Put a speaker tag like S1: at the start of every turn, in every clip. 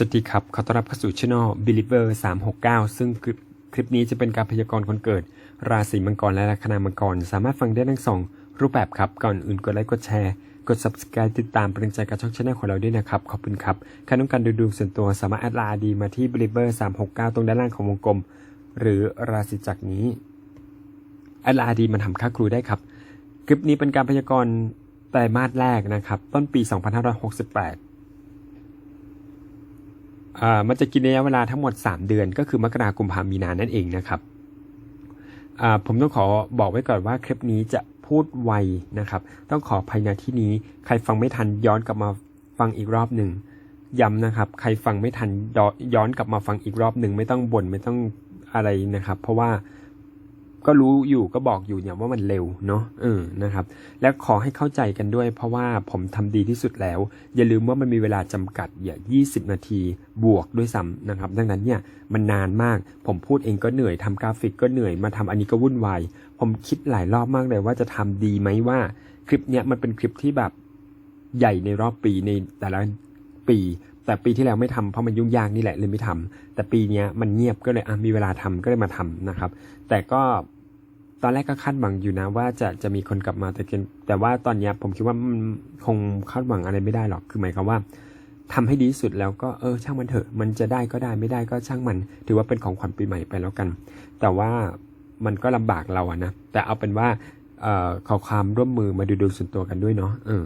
S1: สวัสดีครับ ขอต้อนรับเข้าสู่ช่อง Believer 369 ซึ่งคลิปคลิปนี้จะเป็นการพยากรณ์คนเกิด ราศีมังกรและลัคนามังกร สามารถฟังได้ทั้งสองรูปแบบครับ ก่อนอื่นกดไลค์กดแชร์ กด subscribe ติดตามเป็นกำลังใจกับช่องช anel ของเราด้วยนะครับ ขอบคุณครับใครต้องการดูดวงส่วนตัวสามารถแอดไลน์ดีมาที่ Believer 369 ตรงด้านล่างของวงกลม หรือราศีจักรนี้แอดไลน์ดีมันทำค่าครูได้ครับ คลิปนี้เป็นการพยากรณ์ไตรมาสแรกนะครับ ต้นปี 2568อ่า มันจะกินระยะเวลาทั้งหมด 3 เดือน ก็คือมกราคมพามีนานั่นเองนะครับผมต้องขอบอกไว้ก่อนว่าคลิปนี้จะพูดไวนะครับ ต้องขอภายในที่นี้ ใครฟังไม่ทันย้อนกลับมาฟังอีกรอบหนึ่งย้ำนะครับ ใครฟังไม่ทันย้อนย้อนกลับมาฟังอีกรอบหนึ่งไม่ต้องบ่นไม่ต้องอะไรนะครับ เพราะว่า ก็รู้อยู่ก็บอกอยู่เนี่ยว่ามันเร็วเนาะเออนะครับ และขอให้เข้าใจกันด้วย เพราะว่าผมทำดีที่สุดแล้ว อย่าลืมว่ามันมีเวลาจำกัดอย่า20 นาทีบวกด้วยซ้ำนะครับ ดังนั้นเนี่ยมันนานมาก ผมพูดเองก็เหนื่อยทำกราฟิกก็เหนื่อยมาทำอันนี้ก็วุ่นวายผมคิดหลายรอบมากเลยว่าจะทำดีไหมว่าคลิปเนี้ยมันเป็นคลิปที่แบบใหญ่ในรอบปีในแต่ละปี แต่ปีที่แล้วไม่ทำเพราะมันยุ่งยากนี่แหละเลยไม่ทำแต่ปีนี้มันเงียบก็เลยอะมีเวลาทำก็เลยมาทำนะครับ แต่ก็ตอนแรกก็คาดหวังอยู่นะว่าจะจะมีคนกลับมาแต่กณฑ์แต่ว่าตอนนี้ผมคิดว่ามันคงคาดหวังอะไรไม่ได้หรอกคือหมายความว่าทำให้ดีสุดแล้วก็เออช่างมันเถอะ มันจะได้ก็ได้ไม่ได้ก็ช่างมัน ถือว่าเป็นของขวัญปีใหม่ไปแล้วกัน แต่ว่ามันก็ลำบากเราอะนะแต่เอาเป็นว่าเอ่อขอความร่วมมือมาดูดวงส่วนตัวกันด้วยเนาะเออ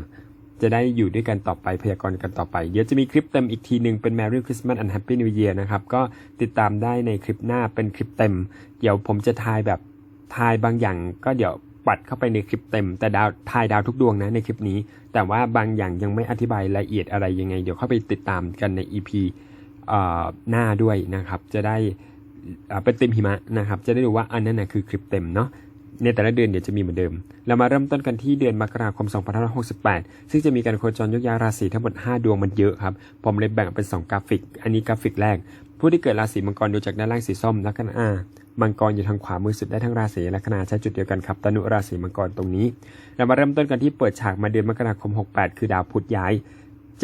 S1: จะได้อยู่ด้วยกันต่อไปพยากรณ์กันต่อไป เดี๋ยวจะมีคลิปเต็มอีกทีหนึ่งเป็น Merry Christmas and Happy New Year นะครับ ก็ติดตามได้ในคลิปหน้าเป็นคลิปเต็ม เดี๋ยวผมจะทายแบบทายบางอย่าง ก็เดี๋ยวปัดเข้าไปในคลิปเต็ม แต่ดาวทายดาวทุกดวงนะในคลิปนี้ แต่ว่าบางอย่างยังไม่อธิบายละเอียดอะไรยังไง เดี๋ยวเข้าไปติดตามกันใน EP หน้าด้วยนะครับ จะได้เป็นเต็มหิมะนะครับ จะได้ดูว่าอันนั้นนะคือคลิปเต็มเนาะ ในแต่ละเดือนเดี๋ยวจะมีเหมือนเดิม เรามาเริ่มต้นกันที่เดือนมกราคม 2568 ซึ่งจะมีการโคจรยกย้ายราศีทั้งหมด 5 ดวงมันเยอะครับ ผมเลยแบ่งเป็น 2 กราฟิก อันนี้กราฟิกแรก ผู้ที่เกิดราศีมังกรดูจากด้านล่างสีส้มลัคนามังกรอยู่ทางขวามือสุดได้ทั้งราศีลัคนาใช้จุดเดียวกันครับตนุราศีมังกรตรงนี้ เรามาเริ่มต้นกันที่เปิดฉากมาเดือนมกราคม 68 คือดาวพุธย้าย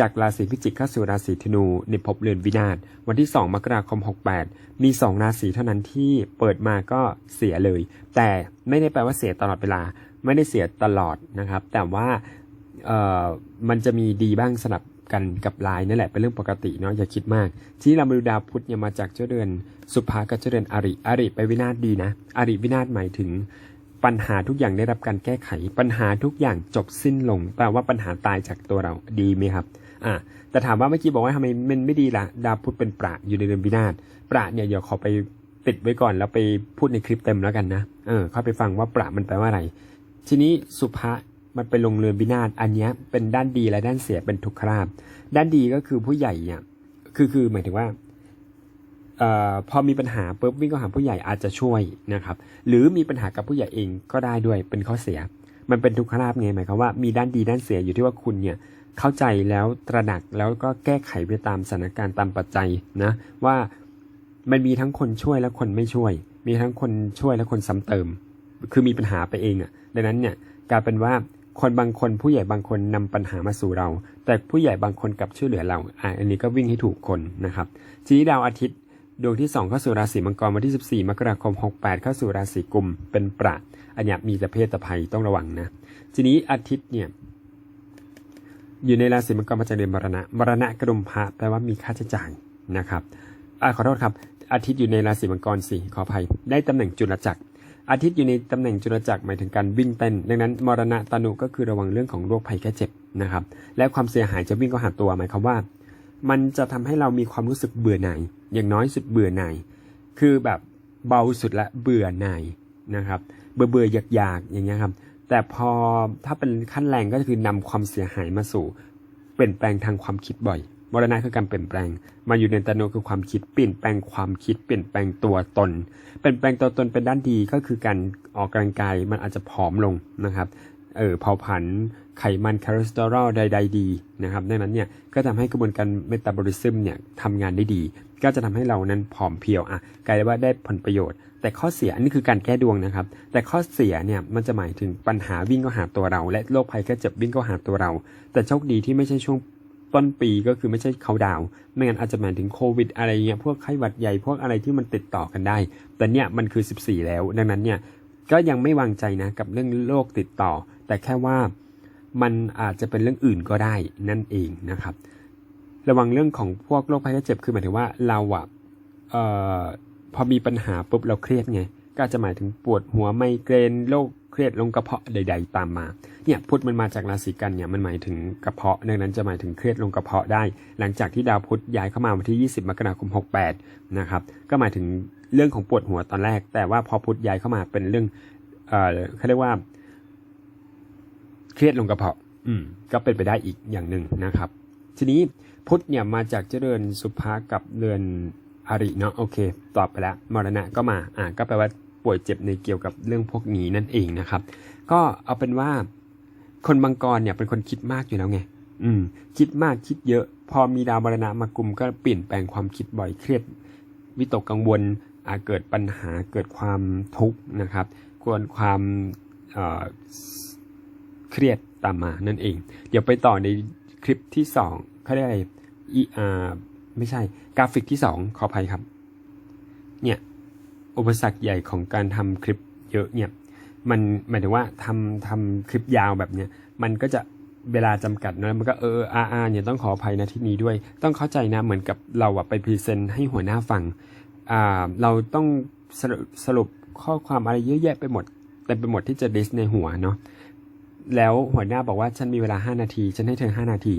S1: จากราศีพิจิกเข้าสู่ราศีธนูในภพเรือนวินาศวันที่ 2 มกราคม 68 มี 2 ราศีเท่านั้นที่เปิดมาก็เสียเลย แต่ไม่ได้แปลว่าเสียตลอดเวลา ไม่ได้เสียตลอดนะครับ แต่ว่าเอ่อมันจะมีดีบ้างสลับกันกับลายนั่นแหละเป็นเรื่องปกติเนาะอย่าคิดมาก ที่เรามาดูดาวพุธเนี่ยมาจากเจ้าเดือนสุภากับเจ้าเดือนอริอริไปวินาศดีนะอริวินาศหมายถึงปัญหาทุกอย่างได้รับการแก้ไข ปัญหาทุกอย่างจบสิ้นลง แปลว่าปัญหาตายจากตัวเราดีไหมครับ อ่าแต่ถามว่าเมื่อกี้บอกว่าทำไมมันไม่ดีล่ะ ดาวพุธเป็นประอยู่ในเดือนวินาศประเนี่ยเดี๋ยวขอไปติดไว้ก่อนแล้วไปพูดในคลิปเต็มแล้วกันนะเออเข้าไปฟังว่าประมันแปลว่าอะไร ทีนี้สุภะมันเป็นลงเรือนวินาศอันนี้เป็นด้านดีและด้านเสียเป็นทุกขลาภด้านดีก็คือผู้ใหญ่เนี่ยคือคือหมายถึงว่าเอ่อพอมีปัญหาปุ๊บวิ่งเข้าหาผู้ใหญ่อาจจะช่วยนะครับ หรือมีปัญหากับผู้ใหญ่เองก็ได้ด้วยเป็นข้อเสีย มันเป็นทุกขลาภไงหมายความว่ามีด้านดีด้านเสียอยู่ที่ว่าคุณเนี่ย เข้าใจแล้วตระหนักแล้วก็แก้ไขไปตามสถานการณ์ตามปัจจัยนะว่ามันมีทั้งคนช่วยและคนไม่ช่วย มีทั้งคนช่วยและคนซ้ำเติม คือมีปัญหาไปเองอะ่ะดังนั้นเนี่ยกลายเป็นว่าคนบางคนผู้ใหญ่บางคนนำปัญหามาสู่เรา แต่ผู้ใหญ่บางคนกลับช่วยเหลือเราอะอันนี้ก็วิ่งให้ถูกคนนะครับทีนี้ดาวอาทิตย์ดวงที่ 2 เข้าสู่ราศีมังกรวันที่ 14 มกราคม 68 เข้าสู่ราศีกุมเป็นประอันนี้มีแต่เพศตภัยต้องระวังนะ ทีนี้อาทิตย์เนี่ย อยู่ในราศีมังกรมาจากเดือนมรณะมรณะกระดุมพระแปลว่ามีค่าใช้จ่ายนะครับอขอโทษครับ อาทิตย์อยู่ในราศีมังกรสิขออภัย ได้ตำแหน่งจุลจักร อาทิตย์อยู่ในตำแหน่งจุลจักรหมายถึงการวิ่งเต้น ดังนั้นมรณะตานุก็คือระวังเรื่องของโรคภัยแค่เจ็บนะครับ และความเสียหายจะวิ่งเข้าหาตัวหมายความว่า มันจะทำให้เรามีความรู้สึกเบื่อหน่าย อย่างน้อยสุดเบื่อหน่าย คือแบบเบาสุดละเบื่อหน่ายนะครับ เบื่อเบื่ออยากอยากๆอย่างเงี้ยครับ แต่พอถ้าเป็นขั้นแรงก็คือนำความเสียหายมาสู่ เปลี่ยนแปลงทางความคิดบ่อยมรณะคือการเปลี่ยนแปลง มาอยู่ในตโนคือความคิด เปลี่ยนแปลงความคิด เปลี่ยนแปลงตัวตน เปลี่ยนแปลงตัวตนเป็นด้านดีก็คือการออกกำลังกายมันอาจจะผอมลงนะครับ เออเผาผลาญไขมันคอเลสเตอรอลใดๆดีนะครับดังนั้นเนี่ยก็ทำให้กระบวนการเมตาบอลิซึมเนี่ยทำงานได้ดี ก็จะทำให้เรานั้นผอมเพรียวอะกลายเป็นว่าได้ผลประโยชน์ แต่ข้อเสียอันนี้คือการแก้ดวงนะครับ แต่ข้อเสียเนี่ยมันจะหมายถึงปัญหาวิ่งเข้าหาตัวเรา และโรคภัยแค่เจ็บวิ่งเข้าหาตัวเรา แต่โชคดีที่ไม่ใช่ช่วงต้นปีก็คือไม่ใช่เขาดาวไม่งั้นอาจจะหมายถึงโควิด อะไรเงี้ยพวกไข้หวัดใหญ่พวกอะไรที่มันติดต่อกันได้ แต่เนี่ยมันคือ 14 แล้ว ดังนั้นเนี่ยก็ยังไม่วางใจนะกับเรื่องโรคติดต่อ แต่แค่ว่ามันอาจจะเป็นเรื่องอื่นก็ได้นั่นเองนะครับ ระวังเรื่องของพวกโรคภัยไข้เจ็บคือหมายถึงว่าเราอะเอ่อ พอมีปัญหาปุ๊บเราเครียดไง ก็จจะหมายถึงปวดหัวไมเกรนโรคเครียดลงกระเพาะใด ๆ ตามมา เนี่ยพุธมันมาจากราศีกันเนี่ยมันหมายถึงกระเพาะดังนั้นจะหมายถึงเครียดลงกระเพาะได้ หลังจากที่ดาวพุธย้ายเข้ามาวันที่ 20 มกราคม 68 นะครับ ก็หมายถึงเรื่องของปวดหัวตอนแรก แต่ว่าพอพุธย้ายเข้ามาเป็นเรื่อง เอ่อเขาเรียกว่า เครียดลงกระเพาะ อืม ก็เป็นไปได้อีกอย่างหนึ่งนะครับ ทีนี้พุธเนี่ยมาจากเจริญสุภากับเรือน อริเนาะโอเค ตอบไปแล้วมรณะก็มาอ่าก็แปลว่าป่วยเจ็บในเกี่ยวกับเรื่องพวกนี้นั่นเองนะครับ ก็เอาเป็นว่า คนบางกรเนี่ยเป็นคนคิดมากอยู่แล้วไงอืม คิดมากคิดเยอะ พอมีดาวมรณะมากลุ่มก็เปลี่ยนแปลงความคิดบ่อยเครียดวิตกกังวลอาจเกิดปัญหาเกิดความทุกข์นะครับควรความเอ่อเครียดตามมานั่นเอง เดี๋ยวไปต่อในคลิปที่สองเขาเรียกอะไรอีอ่า ไม่ใช่กราฟิกที่สองขออภัยครับ เนี่ยอุปสรรคใหญ่ของการทำคลิปเยอะเนี่ยมันหมายถึงว่าทำทำคลิปยาวแบบเนี้ยมันก็จะเวลาจำกัดนะมันก็เอออาอาเนี่ยต้องขออภัยนะที่นี้ด้วย ต้องเข้าใจนะเหมือนกับเราอะไปพรีเซนต์ให้หัวหน้าฟังอ่าเราต้องสรุปสรุปข้อความอะไรเยอะแยะไปหมดเต็มไปหมดที่จะดิสในหัวเนาะแล้วหัวหน้าบอกว่าฉันมีเวลา 5 นาที ฉันให้เธอ 5 นาที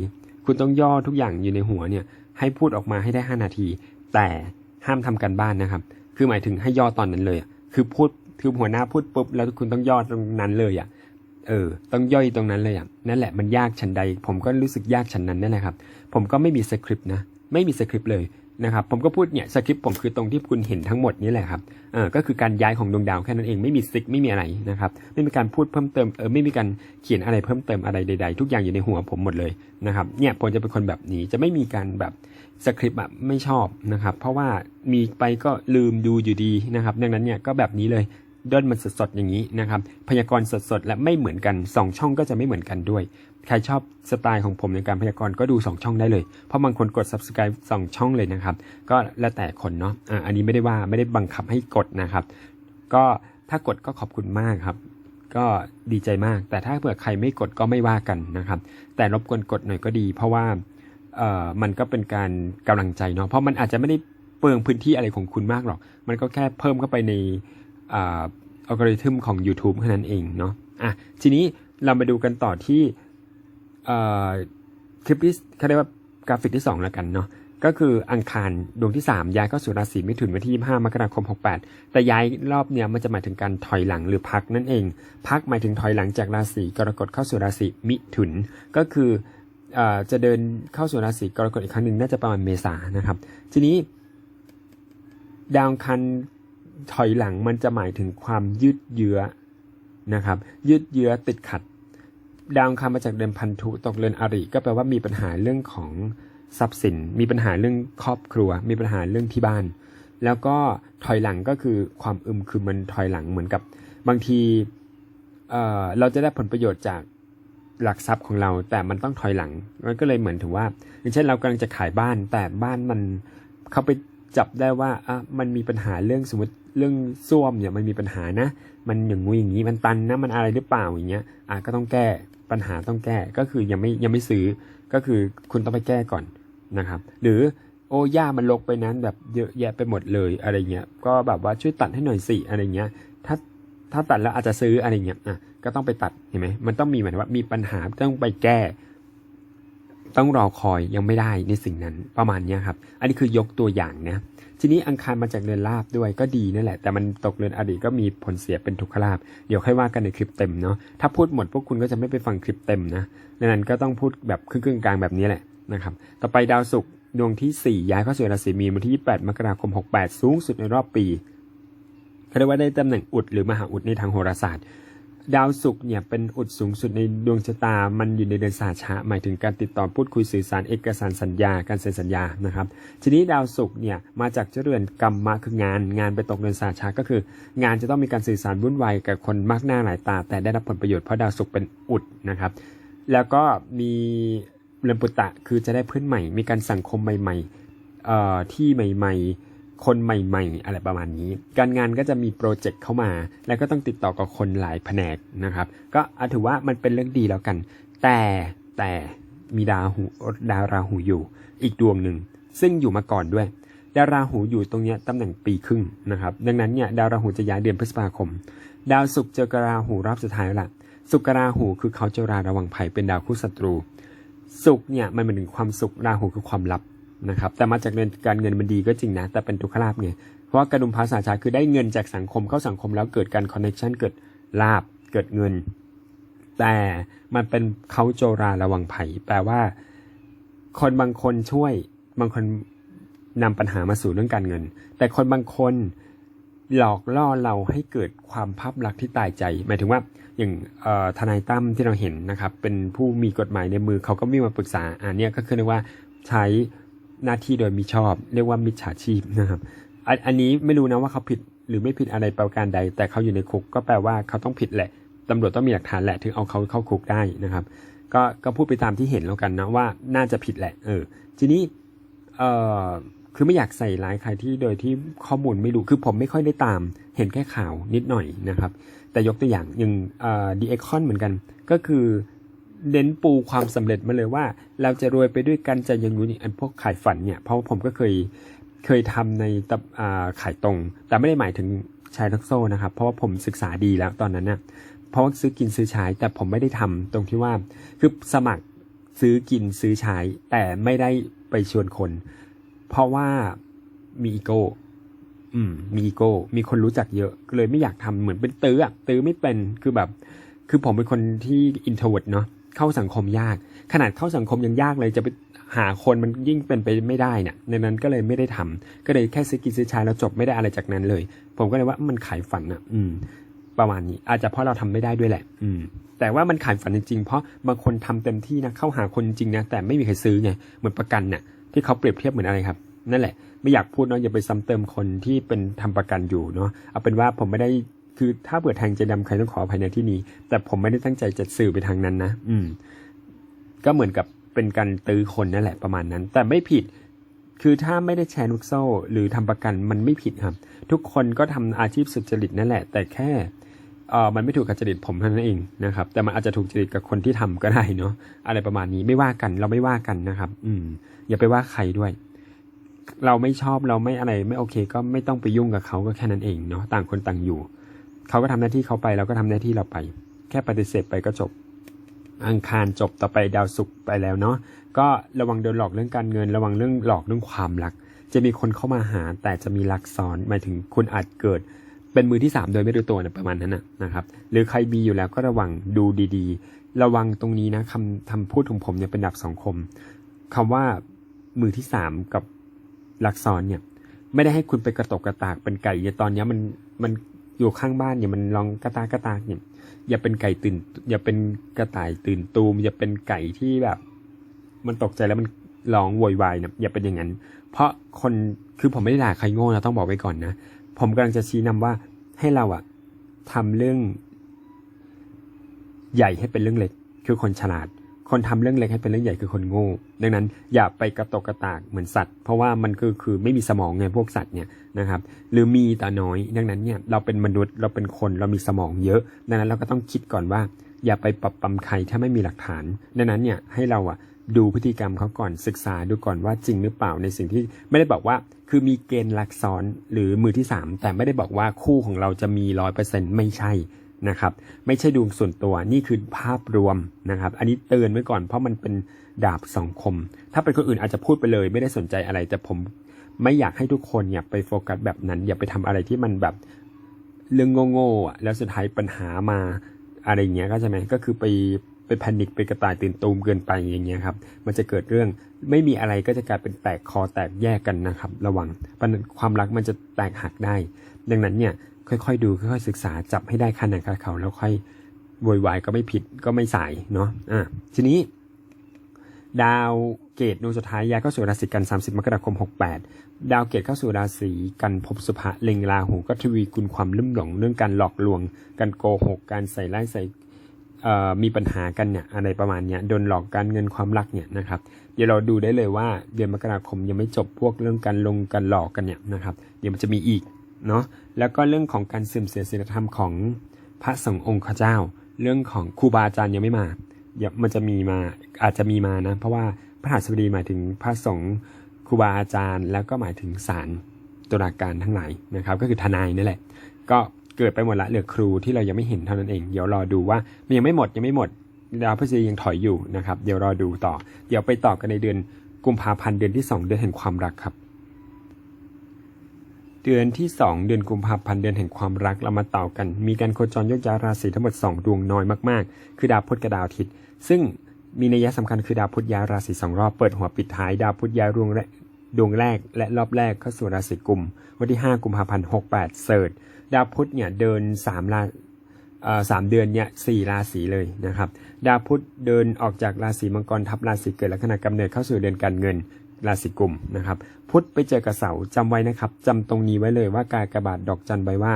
S1: คุณต้องย่อทุกอย่างอยู่ในหัวเนี่ย ให้พูดออกมาให้ได้ 5 นาที แต่ห้ามทำกันบ้านนะครับ คือหมายถึงให้ย่อตอนนั้นเลยคือพูดคือหัวหน้าพูดปุ๊บแล้วคุณต้องย่อตรงนั้นเลยอะเออ ต้องย่อยตรงนั้นเลยอะนั่นแหละมันยากชันใด ผมก็รู้สึกยากชันนั้นนั่นแหละครับ ผมก็ไม่มีสคริปต์นะ ไม่มีสคริปต์เลย นะครับผมก็พูดเนี่ยสคริปต์ผมคือตรงที่คุณเห็นทั้งหมดนี่แหละครับเออก็คือการย้ายของดวงดาวแค่นั้นเองไม่มีซิกไม่มีอะไรนะครับไม่มีการพูดเพิ่มเติมเออไม่มีการเขียนอะไรเพิ่มเติมอะไรใด ๆ ทุกอย่างอยู่ในหัวผมหมดเลยนะครับเนี่ยผมจะเป็นคนแบบนี้จะไม่มีการแบบสคริปต์แบบไม่ชอบนะครับเพราะว่ามีไปก็ลืมดูอยู่ดีนะครับดังนั้นเนี่ยก็แบบนี้เลย ด้นมันสดๆอย่างนี้นะครับ พยากรณ์สดๆและไม่เหมือนกันสองช่องก็จะไม่เหมือนกันด้วย ใครชอบสไตล์ของผมในการพยากรณ์ก็ดู 2 ช่องได้เลย เพราะบางคนกด subscribe 2 ช่องเลยนะครับ ก็แล้วแต่คนเนาะอ่าอันนี้ไม่ได้ว่าไม่ได้บังคับให้กดนะครับ ก็ถ้ากดก็ขอบคุณมากครับ ก็ดีใจมาก แต่ถ้าเผื่อใครไม่กดก็ไม่ว่ากันนะครับ แต่รบกวนกดหน่อยก็ดี เพราะว่าเอ่อมันก็เป็นการกำลังใจเนาะเพราะมันอาจจะไม่ได้เปลืองพื้นที่อะไรของคุณมากหรอก มันก็แค่เพิ่มเข้าไปใน อัลกอริทึมของ YouTube แค่นั้นเองเนาะอะทีนี้เรามาดูกันต่อที่คลิปที่เขาเรียกว่ากราฟิกที่ 2 แล้วกันเนาะก็คืออังคารดวงที่ 3 ย้ายเข้าสู่ราศีมิถุนวันที่ 25 มกราคม 68 แต่ย้ายรอบเนี้ยมันจะหมายถึงการถอยหลังหรือพักนั่นเอง พักหมายถึงถอยหลังจากราศีกรกฎเข้าสู่ราศีมิถุน ก็คืออจะเดินเข้าสู่ราศีกรกฎอีกครั้งหนึ่งน่าจะประมาณเมษานะครับ ทีนี้ดาวคัน ถอยหลังมันจะหมายถึงความยืดเยื้อนะครับ ยืดเยื้อติดขัด ดาวคารมาจากเดือนพันธุตกเรือนอริก็แปลว่ามีปัญหาเรื่องของทรัพย์สิน มีปัญหาเรื่องครอบครัว มีปัญหาเรื่องที่บ้าน แล้วก็ถอยหลังก็คือความอึมครึมมันถอยหลังเหมือนกับบางทีเอ่อเราจะได้ผลประโยชน์จากหลักทรัพย์ของเราแต่มันต้องถอยหลัง มันก็เลยเหมือนถึงว่า อย่างเช่นเรากำลังจะขายบ้านแต่บ้านมันเขาไปจับได้ว่าอะมันมีปัญหาเรื่องสมมติ เรื่องส้วมเนี่ยมันมีปัญหานะ มันอย่างงูอย่างนี้มันตันนะมันอะไรหรือเปล่าอย่างเงี้ยอะก็ต้องแก้ปัญหาต้องแก้ก็คือยังไม่ยังไม่ซื้อก็คือคุณต้องไปแก้ก่อนนะครับ หรือโอ้ย่ามันลกไปนั้นแบบเยอะแยะไปหมดเลยอะไรเงี้ยก็แบบว่าช่วยตัดให้หน่อยสิอะไรเงี้ย ถ้าถ้าตัดแล้วอาจจะซื้ออะไรเงี้ยอะก็ต้องไปตัดเห็นไหมมันต้องมีเหมายถึงว่ามีปัญหาต้องไปแก้ ต้องรอคอยยังไม่ได้ในสิ่งนั้นประมาณนี้ครับ อันนี้คือยกตัวอย่างนะทีนี้อังคารมาจากเรือนราบด้วยก็ดีนั่นแหละ แต่มันตกเรือนอดีตก็มีผลเสียเป็นทุกขลาบเดี๋ยวค่อยว่ากันในคลิปเต็มเนาะถ้าพูดหมดพวกคุณก็จะไม่ไปฟังคลิปเต็มนะดังนั้นก็ต้องพูดแบบครึ่งกลางแบบนี้แหละนะครับต่อไปดาวศุกร์ดวงที่ 4 ย้ายเข้าสู่ราศีมีนวันที่ 28 มกราคม 68 สูงสุดในรอบปีเขาเรียกว่าได้ตำแหน่งอุดหรือมหาอุดในทางโหราศาสตร์ ดาวศุกร์เนี่ยเป็นอุดสูงสุดในดวงชะตา มันอยู่ในเดือนสาชะหมายถึงการติดต่อพูดคุยสื่อสารเอกสารสัญญา การเซ็นสัญญานะครับ ทีนี้ดาวศุกร์เนี่ยมาจากเจเรือนกรรมะคืองาน งานไปตกเดือนสาชะก็คือ งานจะต้องมีการสื่อสารวุ่นวายกับคนมากหน้าหลายตา แต่ได้รับผลประโยชน์เพราะดาวศุกร์เป็นอุดนะครับ แล้วก็มีเรือนปุตตะคือจะได้เพื่อนใหม่ มีการสังคมใหม่ๆที่ใหม่ ๆ คนใหม่ๆ อะไรประมาณนี้ การงานก็จะมีโปรเจกต์เข้ามา แล้วก็ต้องติดต่อกับคนหลายแผนกนะครับ ก็ถือว่ามันเป็นเรื่องดีแล้วกัน แต่แต่มีดาวหูดาวราหูอยู่ อีกดวงหนึ่ง ซึ่งอยู่มาก่อนด้วย ดาวราหูอยู่ตรงนี้ตำแหน่งปีครึ่งนะครับ ดังนั้นเนี่ยดาวราหูจะย้ายเดือนพฤษภาคม ดาวศุกร์เจอกราหูรอบสุดท้ายละศุกร์ราหูคือเขาเจะราระวังภัยเป็นดาวคู่ศัตรูสุขเนี่ยมันเป็นถึงความสุขราหูคือความลับ นะครับแต่มาจากเรื่องการเงินมันดีก็จริงนะ แต่เป็นทุกขลาภไงเพราะว่ากระดุมภาษาชาคือได้เงินจากสังคมเข้าสังคมแล้วเกิดการคอนเน t ชันเกิดลาบเกิดเงิน แต่มันเป็นเขาโจราระวังภัยแปลว่า คนบางคนช่วยบางคนนำปัญหามาสู่เรื่องการเงิน แต่คนบางคนหลอกล่อเราให้เกิดความภาพลักษณ์ที่ตายใจ หมายถึงว่าอย่างทนายตั้มที่เราเห็นนะครับ เป็นผู้มีกฎหมายในมือเขาก็วิ่งมาปรึกษาอันนี้ก็คือเรียกว่าใช้ หน้าที่โดยมิชอบ เรียกว่ามิจฉาชีพนะครับอันอันนี้ไม่รู้นะว่าเขาผิดหรือไม่ผิดอะไรประการใด แต่เขาอยู่ในคุกก็แปลว่าเขาต้องผิดแหละตำรวจต้องมีหลักฐานแหละถึงเอาเขาเข้าคุกได้นะครับ ก็ก็พูดไปตามที่เห็นแล้วกันนะว่าน่าจะผิดแหละเออทีนี้เอ่อคือไม่อยากใส่ร้ายใครที่โดยที่ข้อมูลไม่รู้คือผมไม่ค่อยได้ตาม เห็นแค่ข่าวนิดหน่อยนะครับ แต่ยกตัวอย่างอย่างเอ่อดีเอคอนเหมือนกัน ก็คือ เน้นปูความสำเร็จมาเลยว่า เราจะรวยไปด้วยกันจะยังงู้นอย่างอันพวกขายฝันเนี่ย เพราะผมก็เคยเคยทำในตับอ่าขายตรง แต่ไม่ได้หมายถึงชายทักโซ่นะครับ เพราะว่าผมศึกษาดีแล้วตอนนั้นน่ะเพราะว่าซื้อกินซื้อใช้แต่ผมไม่ได้ทำตรงที่ว่า คือสมัครซื้อกินซื้อใช้แต่ไม่ได้ไปชวนคน เพราะว่ามีอีโก้อืม มีอีโก้ มีคนรู้จักเยอะก็เลยไม่อยากทำเหมือนเป็นตื้ออะตื้อไม่เป็นคือแบบ คือผมเป็นคนที่อินโทรเวิร์ดเนาะ เข้าสังคมยาก ขนาดเข้าสังคมยังยากเลยจะไปหาคนมันยิ่งเป็นไปไม่ได้เนี่ยในนั้นก็เลยไม่ได้ทำก็เลยแค่ซื้อกินซื้อใช้แล้วจบไม่ได้อะไรจากนั้นเลย ผมก็เลยว่ามันขายฝันอะอืม ประมาณนี้ อาจจะเพราะเราทำไม่ได้ด้วยแหละ อืม แต่ว่ามันขายฝันจริงๆเพราะบางคนทำเต็มที่นะเข้าหาคนจริงนะแต่ไม่มีใครซื้อไงเหมือนประกันเนี่ยที่เขาเปรียบเทียบเหมือนอะไรครับนั่นแหละไม่อยากพูดเนาะอย่าไปซ้ำเติมคนที่เป็นทำประกันอยู่เนาะเอาเป็นว่าผมไม่ได้ คือถ้าเปิดแทงใจดำใครต้องขออภัยในที่นี้ แต่ผมไม่ได้ตั้งใจจะสื่อไปทางนั้นนะ อืม ก็เหมือนกับเป็นการตื้อคนนั่นแหละประมาณนั้น แต่ไม่ผิด คือถ้าไม่ได้แชร์ลูกโซ่ หรือทำประกันมันไม่ผิดครับ ทุกคนก็ทำอาชีพสุจริตนั่นแหละ แต่แค่เออมันไม่ถูกกับจริตผมเท่านั้นเองนะครับ แต่มันอาจจะถูกจริตกับคนที่ทำก็ได้เนาะ อะไรประมาณนี้ไม่ว่ากัน เราไม่ว่ากันนะครับ อืม อย่าไปว่าใครด้วย เราไม่ชอบเราไม่อะไรไม่โอเค ก็ไม่ต้องไปยุ่งกับเขาก็แค่นั้นเองเนาะ ต่างคนต่างอยู่ เขาก็ทำหน้าที่เขาไปเราก็ทำหน้าที่เราไป แค่ปฏิเสธไปก็จบ อังคารจบต่อไปดาวศุกร์ไปแล้วเนาะก็ระวังโดนหลอกเรื่องการเงิน ระวังเรื่องหลอกเรื่องความรัก จะมีคนเข้ามาหาแต่จะมีลักซ้อนหมายถึงคุณอาจเกิดเป็นมือที่สามโดยไม่รู้ตัวนะประมาณนั้นนะนะครับ หรือใครมีอยู่แล้วก็ระวังดูดีๆ ระวังตรงนี้นะคำทำพูดของผมเนี่ยเป็นดับสังคมคำว่ามือที่สามกับลักซ้อนเนี่ย ไม่ได้ให้คุณไปกระตกกระตากเป็นไก่อย่าตอนเนี้ยมันมัน อยู่ข้างบ้านเนี่ยมันลองกระตากระตากเนี่ยอย่าเป็นไก่ตื่น อย่าเป็นกระต่ายตื่นตูม อย่าเป็นไก่ที่แบบ มันตกใจแล้วมันร้องโวยวายเนี่ยอย่าเป็นอย่างนั้น เพราะคนคือผมไม่ได้ด่าใครโง่นะต้องบอกไว้ก่อนนะผมกำลังจะชี้นำว่าให้เราอะทำเรื่อง ใหญ่ให้เป็นเรื่องเล็ก คือคนฉลาด คนทำเรื่องเล็กให้เป็นเรื่องใหญ่คือคนโง่ ดังนั้นอย่าไปกระตกกระตากเหมือนสัตว์ เพราะว่ามันคือคือไม่มีสมองไงพวกสัตว์เนี่ยนะครับหรือมีแต่น้อย ดังนั้นเนี่ยเราเป็นมนุษย์เราเป็นคนเรามีสมองเยอะ ดังนั้นเราก็ต้องคิดก่อนว่า อย่าไปปรับปรำใครถ้าไม่มีหลักฐาน ดังนั้นเนี่ยให้เราอะดูพฤติกรรมเขาก่อนศึกษาดูก่อนว่าจริงหรือเปล่าในสิ่งที่ไม่ได้บอกว่าคือมีเกณฑ์ลักซ้อนหรือมือที่สามแต่ไม่ได้บอกว่าคู่ของเราจะมีร้อยเปอร์เซ็นต์ไม่ใช่ นะครับ ไม่ใช่ดวงส่วนตัวนี่คือภาพรวมนะครับ อันนี้เตือนไว้ก่อนเพราะมันเป็นดาบสองคม ถ้าเป็นคนอื่นอาจจะพูดไปเลย ไม่ได้สนใจอะไร แต่ผมไม่อยากให้ทุกคนเนี่ยไปโฟกัสแบบนั้น อย่าไปทำอะไรที่มันแบบเรื่องโง่ๆแล้วสุดท้ายปัญหามาอะไรอย่างเงี้ยก็ใช่ไหมก็คือไปไปแพนิคไปกระต่ายตื่นตูมเกินไปอย่างเงี้ยครับ มันจะเกิดเรื่องไม่มีอะไรก็จะกลายเป็นแตกคอแตกแยกกันนะครับ ระวังปัญความรักมันจะแตกหักได้ ดังนั้นเนี่ย ค่อยๆดูค่อยๆศึกษาจับให้ได้ขนไหนขั้นเขาแล้วค่อยโวยวายก็ไม่ผิดก็ไม่สายเนาะอะทีนี้ ดาวเกตดวงสุดท้ายย้ายเข้าสู่ราศีกัน 30 มกราคม 68 ดาวเกตเข้าสู่ราศีกันภพสุภะเล็งราหูก็ทวีคุณความลุ่มหลงเรื่องการหลอกลวง การโกหก การใส่ร้ายใส่เอ่อมีปัญหากันเนี่ยอะไรประมาณเนี้ยโดนหลอกการเงินความรักเนี่ยนะครับเดี๋ยวเราดูได้เลยว่าเดือนมกราคมยังไม่จบพวกเรื่องการลงการหลอกกันเนี่ยนะครับเดี๋ยวมันจะมีอีก เนาะแล้วก็เรื่องของการเสื่อมเสียศีลธรรมของพระสงฆ์องค์ข้าเจ้า เรื่องของครูบาอาจารย์ยังไม่มาเดี๋ยวมันจะมีมาอาจจะมีมานะ เพราะว่าพระหัสบดีหมายถึงพระสงฆ์ครูบาอาจารย์ แล้วก็หมายถึงศาลตุลาการทั้งหลายนะครับ ก็คือทนายนี่แหละ ก็เกิดไปหมดละเหลือครูที่เรายังไม่เห็นเท่านั้นเอง เดี๋ยวรอดูว่ามันยังไม่หมดยังไม่หมดดาวพฤษฎียังถอยอยู่นะครับ เดี๋ยวรอดูต่อ เดี๋ยวไปต่อกันในเดือนกุมภาพันธ์เดือนที่ 2 เดือนแห่งความรักครับ ดือนที่ 2 เดือนกุมภาพันธ์เดือนแห่งความรักเรามาต่อกัน มีการโคจรยกย้ายราศีทั้งหมด 2 ดวงน้อยมากๆ คือดาวพุธกับดาวอาทิตย์ ซึ่งมีนัยสำคัญคือดาวพุธย้ายราศีสองรอบเปิดหัวปิดท้ายดาวพุธย้ายดวงแรกดวงแรกและรอบแรกเข้าสู่ราศีกุม วันที่ 5 กุมภาพันธ์68 เสิร์ชดาวพุธเนี่ยเดิน3ราสามเดือนเนี่ยสี่ราศีเลยนะครับ ดาวพุธเดินออกจากราศีมังกรทับราศีเกิดและขณะกำเนิดเข้าสู่เดือนการเงิน ราศีกุมนะครับ พุธไปเจอกับเสาจำไว้นะครับจำตรงนี้ไว้เลยว่ากากระบาทดอกจันไว้ว่า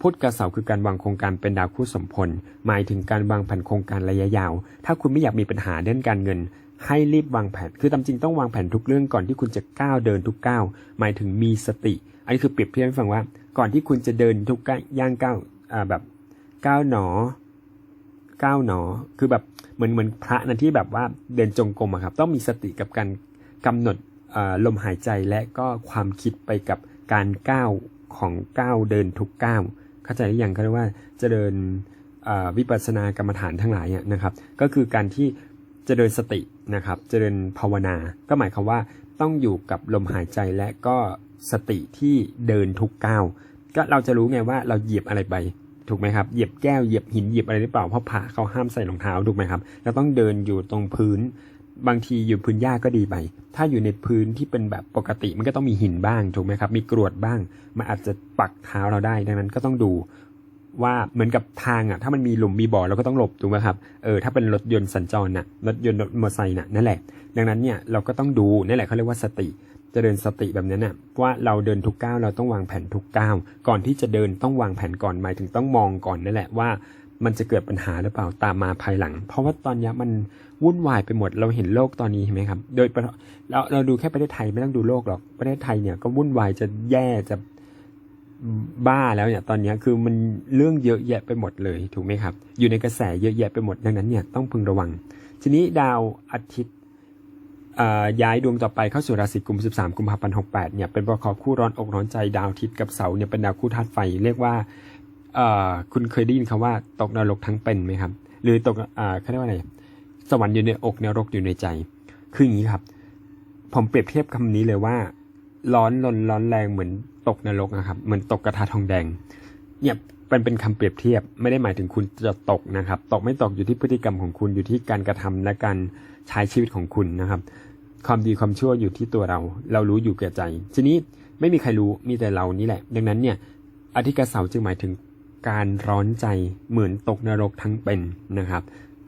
S1: พุธกับเสาคือการวางโครงการเป็นดาวคู่สมพล หมายถึงการวางแผนโครงการระยะยาว ถ้าคุณไม่อยากมีปัญหาเรื่องการเงิน ให้รีบวางแผน คือตามจริงต้องวางแผนทุกเรื่องก่อนที่คุณจะก้าวเดินทุกก้าวหมายถึงมีสติ อันนี้คือเปรียบเทียบให้ฟังว่า ก่อนที่คุณจะเดินทุกย่างก้าวแบบก้าวหนอก้าวหนอ คือแบบเหมือนเหมือนพระนะที่แบบว่าเดินจงกรมอะครับ ต้องมีสติกับการ กำหนดลมหายใจและก็ความคิดไปกับการก้าวของก้าวเดินทุกก้าวเข้าใจหรือยังเขาเรียกว่าเจริญอ่าวิปัสสนากรรมฐานทั้งหลายนะครับ ก็คือการที่จเจริญสตินะครับจเจริญภาวนา ก็หมายความว่าต้องอยู่กับลมหายใจและก็สติที่เดินทุกก้าวก็เราจะรู้ไงว่าเราเหยียบอะไรไปถูกไหมครับเหยียบแก้วเหยียบหินเหยียบอะไรหรือเปล่าเพราะพระเขาห้ามใส่รองเท้าถูกไหมครับเราต้องเดินอยู่ตรงพื้น บางทีอยู่พื้นหญ้าก็ดีไป ถ้าอยู่ในพื้นที่เป็นแบบปกติมันก็ต้องมีหินบ้างถูกไหมครับ มีกรวดบ้าง มันอาจจะปักเท้าเราได้ ดังนั้นก็ต้องดูว่าเหมือนกับทางอะ ถ้ามันมีหลุมมีบ่อเราก็ต้องหลบถูกไหมครับ เออถ้าเป็นรถยนต์สัญจรน่ะ รถยนต์รถมอเตอร์ไซค์น่ะนั่นแหละ ดังนั้นเนี่ยเราก็ต้องดูนั่นแหละเขาเรียกว่าสติจะเดินสติแบบนั้นน่ะว่าเราเดินทุกก้าวเราต้องวางแผนทุกก้าวก่อนที่จะเดินต้องวางแผนก่อนหมายถึงต้องมองก่อนนั่นแหละว่ามันจะเกิดปัญหาหรือเปล่าตามมาภายหลัง เพราะว่าตอนนี้มัน วุ่นวายไปหมดเราเห็นโลกตอนนี้เห็นไหมครับ โดยเราเราดูแค่ประเทศไทยไม่ต้องดูโลกหรอกประเทศไทยเนี่ยก็วุ่นวายจะแย่จะบ้าแล้วเนี่ยตอนนี้คือมันเรื่องเยอะแยะไปหมดเลยถูกไหมครับ อยู่ในกระแสเยอะแยะไปหมดดังนั้นเนี่ยต้องพึงระวัง ทีนี้ดาวอาทิตย์ย้ายดวงต่อไปเข้าสู่ราศีกุม 13 กุมภาพันธ์ 68 เนี่ยเป็นประกอบคู่ร้อนอกร้อนใจดาวอาทิตย์กับเสาเนี่ยเป็นดาวคู่ธาตุไฟเรียกว่าคุณเคยได้ยินคำว่าตกนรกทั้งเป็นไหมครับ หรือตกเขาเรียกว่าอะไร สวรรค์อยู่ในอกนรกอยู่ในใจ คืออย่างนี้ครับ ผมเปรียบเทียบคำนี้เลยว่า ร้อนรนร้อนแรงเหมือนตกนรกนะครับ เหมือนตกกระทะทองแดง เนี่ยเป็นเป็นคำเปรียบเทียบไม่ได้หมายถึงคุณจะตกนะครับ ตกไม่ตกอยู่ที่พฤติกรรมของคุณอยู่ที่การกระทำและการใช้ชีวิตของคุณนะครับ ความดีความชั่วอยู่ที่ตัวเรา เรารู้อยู่แก่ใจ ทีนี้ไม่มีใครรู้มีแต่เรานี่แหละ ดังนั้นเนี่ยอธิกาเสาจึงหมายถึงการร้อนใจเหมือนตกนรกทั้งเป็นนะครับ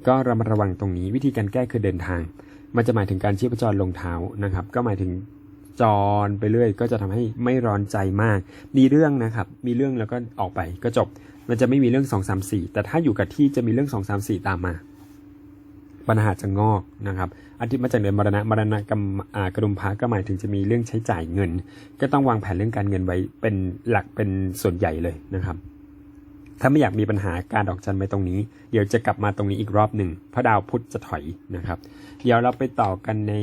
S1: ก็ระมัดระวังตรงนี้วิธีการแก้คือเดินทาง มันจะหมายถึงการชีพจรลงเท้านะครับ ก็หมายถึงจรไปเรื่อย ก็จะทำให้ไม่ร้อนใจมาก มีเรื่องนะครับ มีเรื่องแล้วก็ออกไปก็จบ มันจะไม่มีเรื่อง 2 3 4 แต่ถ้าอยู่กับที่จะมีเรื่อง 2 3 4 ตามมา ปัญหาจะงอกนะครับอาทิตย์มาจากเดือนมรณะมรณะกรรมกระดุมพระก็หมายถึงจะมีเรื่องใช้จ่ายเงิน ก็ต้องวางแผนเรื่องการเงินไว้เป็นหลักเป็นส่วนใหญ่เลยนะครับ ถ้าไม่อยากมีปัญหาการดอกจันไปตรงนี้ เดี๋ยวจะกลับมาตรงนี้อีกรอบหนึ่งเพราะดาวพุธจะถอยนะครับ เดี๋ยวเราไปต่อกันใน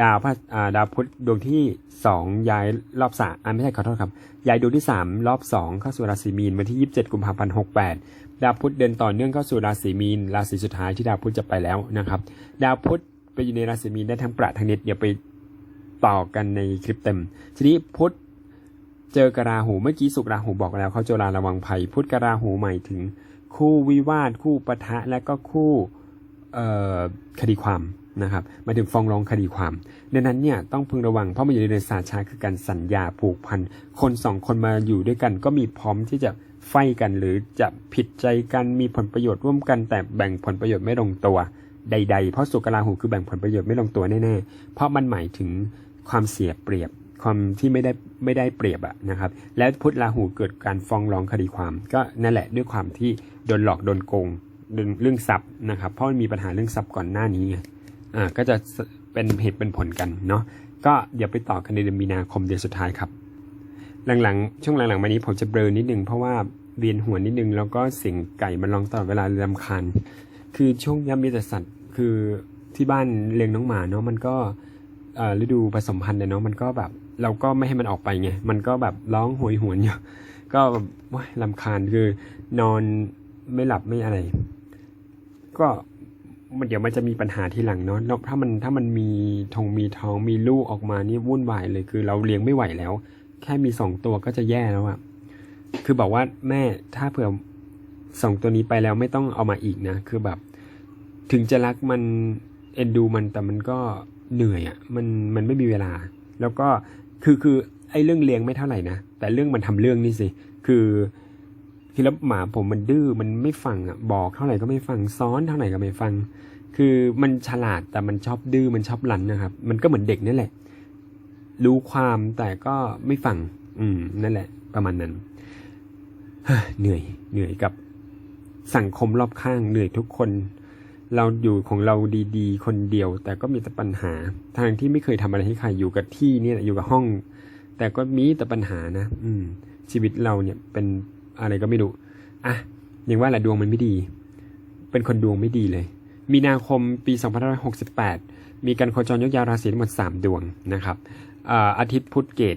S1: ดาวพระดาวพุธดวงที่ 2 ย้ายรอบสามอ่าไม่ใช่ขอโทษครับย้ายดวงที่ 3 รอบ 2 เข้าสู่ราศีมีนวันที่ 27 กุมภาพันธ์68 ดาวพุธเดินต่อเนื่องเข้าสู่ราศีมีนราศีสุดท้ายที่ดาวพุธจะไปแล้วนะครับ ดาวพุธไปอยู่ในราศีมีนได้ทั้งประทั้งนิดเดี๋ยวไปต่อกันในคลิปเต็มทีนี้พุธ เจอกราหูเมื่อกี้สุกราหูบอกแล้วเขาเจราระวังภัย พุทธกราหูหมายถึง คู่วิวาท คู่ปะทะและก็คู่คดีความนะครับหมายถึงฟ้องร้องคดีความดังนั้นเนี่ยต้องพึงระวังเพราะมันอยู่ในศาสตร์ชาคือการสัญญาผูกพัน คนสองคนมาอยู่ด้วยกัน ก็มีพร้อมที่จะไฟกันหรือจะผิดใจกันมีผลประโยชน์ร่วมกัน แต่แบ่งผลประโยชน์ไม่ลงตัวใด ๆ เพราะสุกราหูคือแบ่งผลประโยชน์ไม่ลงตัวแน่ๆเพราะมันหมายถึงความเสียเปรียบ ความที่ไม่ได้ไม่ได้เปรียบอะนะครับ และพุทธราหูเกิดการฟ้องร้องคดีความ ก็นั่นแหละด้วยความที่โดนหลอกโดนโกงเรื่องทรัพย์นะครับ เพราะมันมีปัญหาเรื่องทรัพย์ก่อนหน้านี้ไงอ่าก็จะเป็นเหตุเป็นผลกันเนาะก็เดี๋ยวไปต่อกันในเดือนมีนาคมเดือนสุดท้ายครับ หลังๆ ช่วงหลังๆมานี้ผมจะเบลอนิดนึงเพราะว่าเวียนหัวนิดนึงแล้วก็เสียงไก่มันร้องตลอดเวลาลำคาญคือช่วงยามมีแต่สัตว์คือที่บ้านเลี้ยงน้องหมาเนาะมันก็อ่อฤดูผสมพันธุ์เนาะมันก็แบบ เราก็ไม่ให้มันออกไปไง มันก็แบบร้องโหยหวนอยู่ ก็ว้ายลำคาญคือนอนไม่หลับไม่อะไร ก็มันเดี๋ยวมันจะมีปัญหาทีหลังเนาะแล้วถ้ามันถ้ามันมีทงมีท้องมีลูกออกมานี่วุ่นวายเลยคือเราเลี้ยงไม่ไหวแล้ว แค่มีสองตัวก็จะแย่แล้วอะคือบอกว่าแม่ถ้าเผื่อสองตัวนี้ไปแล้วไม่ต้องเอามาอีกนะ คือแบบ ถึงจะรักมันเอ็นดูมันแต่มันก็เหนื่อยอะมันมันไม่มีเวลา แล้วก็ คือคือไอ้เรื่องเลี้ยงไม่เท่าไหร่นะ แต่เรื่องมันทำเรื่องนี่สิ คือคือแล้วหมาผมมันดื้อมันไม่ฟังอะบอกเท่าไหร่ก็ไม่ฟังซ้อนเท่าไหร่ก็ไม่ฟัง คือมันฉลาดแต่มันชอบดื้อมันชอบหลันนะครับ มันก็เหมือนเด็กนั่นแหละ รู้ความแต่ก็ไม่ฟัง อืม นั่นแหละ ประมาณนั้นเหนื่อยเหนื่อยกับสังคมรอบข้างเหนื่อยทุกคน เราอยู่ของเราดีๆ คนเดียว แต่ก็มีแต่ปัญหา ทางที่ไม่เคยทำอะไรให้ใครอยู่กับที่เนี่ยอยู่กับห้อง แต่ก็มีแต่ปัญหานะ อืม ชีวิตเราเนี่ยเป็นอะไรก็ไม่รู้อะอย่างว่าแหละดวงมันไม่ดี เป็นคนดวงไม่ดีเลย มีนาคมปี2568 มีการโคจรยกยาวราศีทั้งหมด 3 ดวงนะครับอาอาทิตย์พุธเกต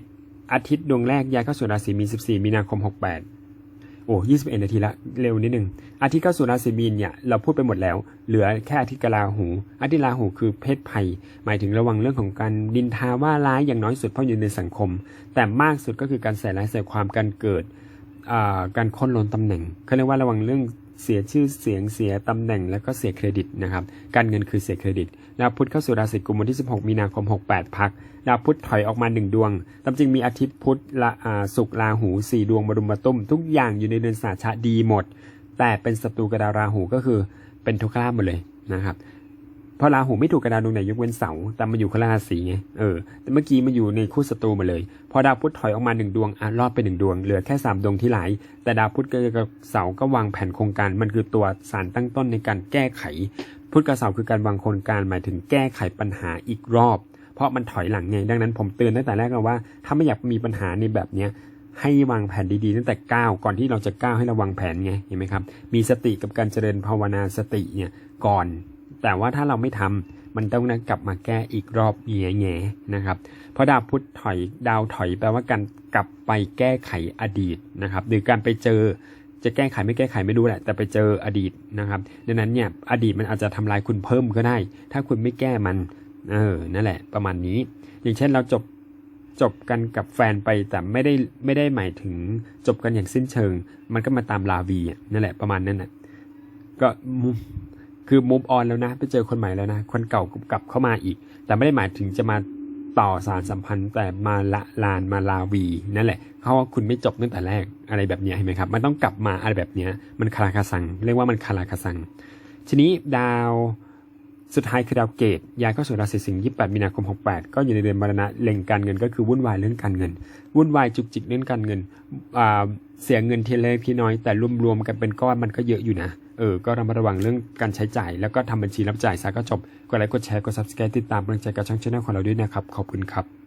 S1: อาทิตย์ดวงแรกย้ายเข้าสู่ราศีมีน14 มีนาคม 68 โอ้ยี่สิบเอ็ดนาทีละ เร็วนิดนึง อาทิตย์เข้าสู่ราศีมีนเนี่ย เราพูดไปหมดแล้ว เหลือแค่อาทิตย์กบราหู อาทิตย์ราหูคือเพศภัย หมายถึงระวังเรื่องของการดินทาว่าร้ายอย่างน้อยสุดเพราะอยู่ในสังคม แต่มากสุดก็คือการใส่ร้ายใส่ความการเกิดการค้นล้นตำแหน่งเขาเรียกว่าระวังเรื่อง เสียชื่อเสียงเสียตำแหน่งแล้วก็เสียเครดิตนะครับการเงินคือเสียเครดิตดาวพุธเข้าสู่ราศีกุมวันที่ 16 มีนาคม 68 พักดาวพุธถอยออกมา 1 ดวงตามจริงมีอาทิตย์พุธละอาศุกร์ราหู 4 ดวงมารุมมาตุ้ม ทุกอย่างอยู่ในเดือนสาชะดีหมด แต่เป็นศัตรูกับดาวราหูก็คือเป็นทุกข์ลาภหมดเลยนะครับ เพราะราหูไม่ถูกกระดาวดวงไหนยกเว้นเสาแต่มาอยู่คนละราศีไงเออแต่เมื่อกี้มาอยู่ในคู่ศัตรูมาเลย พอดาวพุธถอยออกมาหนึ่งดวงอะรอดไปหนึ่งดวงเหลือแค่สามดวงที่ไหลแต่ดาวพุธกับเสาก็วางแผนโครงการมันคือตัวสารตั้งต้นในการแก้ไข พุธกับเสาคือการวางโครงการหมายถึงแก้ไขปัญหาอีกรอบ เพราะมันถอยหลังไงดังนั้นผมเตือนตั้งแต่แรกแล้วว่า ถ้าไม่อยากมีปัญหาในแบบเนี้ยให้วางแผนดีๆ ตั้งแต่ก้าวก่อนที่เราจะก้าวให้เราวางแผนไงเห็นไหมครับ มีสติกับการเจริญภาวนาสติเนี่ยก่อน แต่ว่าถ้าเราไม่ทำมันต้องนะกลับมาแก้อีกรอบแง่แง่ๆนะครับ เพราะดาวพุธถอยดาวถอยแปลว่าการกลับไปแก้ไขอดีตนะครับหรือการไปเจอจะแก้ไขไม่แก้ไขไม่รู้แหละ แต่ไปเจออดีตนะครับดังนั้นเนี่ยอดีตมันอาจจะทำลายคุณเพิ่มก็ได้ ถ้าคุณไม่แก้มันเออนั่นแหละ ประมาณนี้ อย่างเช่นเราจบจบกันกับแฟนไปแต่ไม่ได้ไม่ได้หมายถึงจบกันอย่างสิ้นเชิง มันก็มาตามลาวีนั่นแหละประมาณนั้นน่ะก็มุ คือมูฟออนแล้วนะ ไปเจอคนใหม่แล้วนะ คนเก่ากลับเข้ามาอีก แต่ไม่ได้หมายถึงจะมาต่อสารสัมพันธ์แต่มาละลานมาลาวี นั่นแหละเพราว่าคุณไม่จบตั้งแต่แรกอะไรแบบนี้เห็นไหมครับ มันต้องกลับมาอะไรแบบนี้มันคาราคาซัง เรียกว่ามันคาราคาซัง ทีนี้ดาวสุดท้ายคือดาวเกตย้ายเข้าสู่ราศีสิงห์28 มีนาคม 68 ก็อยู่ในเดือนมรณะเล็งการเงินก็คือวุ่นวายเรื่องการเงิน วุ่นวายจุกจิกเรื่องการเงินอ่าเสียเงินทีเล็กทีน้อยแต่รวมๆกันเป็นก้อนมันก็เยอะอยู่นะ เออ ก็ระมัดระวังเรื่องการใช้จ่าย แล้วก็ทำบัญชีรับจ่ายซะก็จบ กดไลค์ กดแชร์ กด subscribe ติดตามกำลังใจกับช่องช anel ของเราด้วยนะครับ ขอบคุณครับ